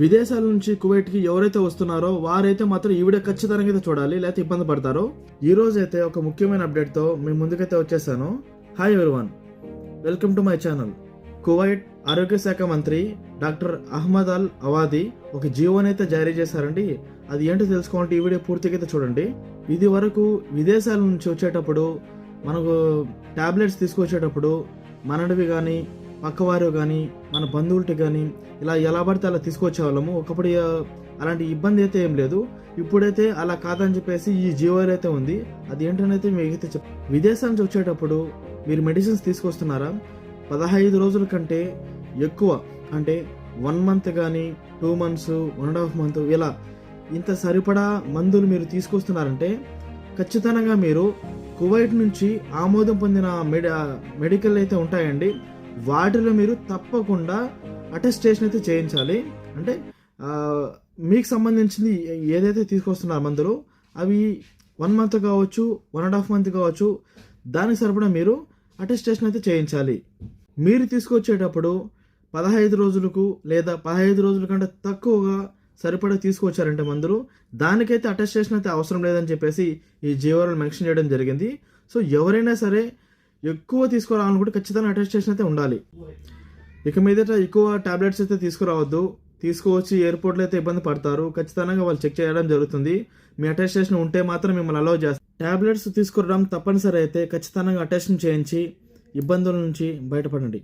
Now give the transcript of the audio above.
విదేశాల నుంచి కువైట్కి ఎవరైతే వస్తున్నారో వారైతే మాత్రం ఈవిడ ఖచ్చితంగా అయితే చూడాలి లేకపోతే ఇబ్బంది పడతారో. ఈ రోజు అయితే ఒక ముఖ్యమైన అప్డేట్తో మీ ముందుకైతే వచ్చేసాను. Hi everyone welcome to my channel Kuwait ఆరోగ్య శాఖ మంత్రి డాక్టర్ అహ్మద్ అల్ అవాది ఒక జీవోనైతే జారీ చేశారండి. అది ఏంటో తెలుసుకోవాలంటే ఈ వీడియో పూర్తిగా అయితే చూడండి. ఇది వరకు విదేశాల నుంచి వచ్చేటప్పుడు మనకు టాబ్లెట్స్ తీసుకొచ్చేటప్పుడు మనడివి కానీ పక్కవారు కానీ మన బంధువులకి కానీ ఇలా ఎలా పడితే అలా తీసుకొచ్చేవాళ్ళము. ఒకప్పుడు అలాంటి ఇబ్బంది అయితే ఏం లేదు. ఇప్పుడైతే అలా కాదని చెప్పేసి ఈ జీవోలు అయితే ఉంది. అది ఏంటనైతే మీకైతే చెప్ విదేశాల నుంచి వచ్చేటప్పుడు మీరు మెడిసిన్స్ తీసుకొస్తున్నారా? పదహైదు రోజుల కంటే ఎక్కువ అంటే వన్ మంత్ కానీ two months one and half month ఇలా ఇంత సరిపడా మందులు మీరు తీసుకొస్తున్నారంటే ఖచ్చితంగా మీరు కువైట్ నుంచి ఆమోదం పొందిన మెడి మెడికల్ అయితే ఉంటాయండి. వాటిలో మీరు తప్పకుండా అటెస్టేషన్ అయితే చేయించాలి. అంటే మీకు సంబంధించింది ఏదైతే తీసుకొస్తున్నారు మందులు అవి వన్ మంత్ కావచ్చు వన్ అండ్ హాఫ్ మంత్ కావచ్చు దానికి సరిపడా మీరు అటెస్టేషన్ అయితే చేయించాలి. మీరు తీసుకొచ్చేటప్పుడు పదహైదు రోజులకు లేదా పదహైదు రోజుల కంటే తక్కువగా సరిపడా తీసుకొచ్చారంటే మందులు దానికైతే అటెస్టేషన్ అయితే అవసరం లేదని చెప్పేసి ఈ జీవోలు మెన్షన్ చేయడం జరిగింది. సో ఎవరైనా సరే ఎక్కువ తీసుకురావాలనుకుంటే ఖచ్చితంగా అటెస్టేషన్ అయితే ఉండాలి. ఇక మీదట ఎక్కువ టాబ్లెట్స్ అయితే తీసుకురావద్దు. తీసుకువచ్చి ఎయిర్పోర్ట్లో అయితే ఇబ్బంది పడతారు. ఖచ్చితంగా వాళ్ళు చెక్ చేయడం జరుగుతుంది. మీ అటెస్టేషన్ ఉంటే మాత్రం మిమ్మల్ని అలౌ చేస్తారు టాబ్లెట్స్ తీసుకురావడం తప్పనిసరి అయితే ఖచ్చితంగా అటెస్టేషన్ చేయించి ఇబ్బందుల నుంచి బయటపడండి.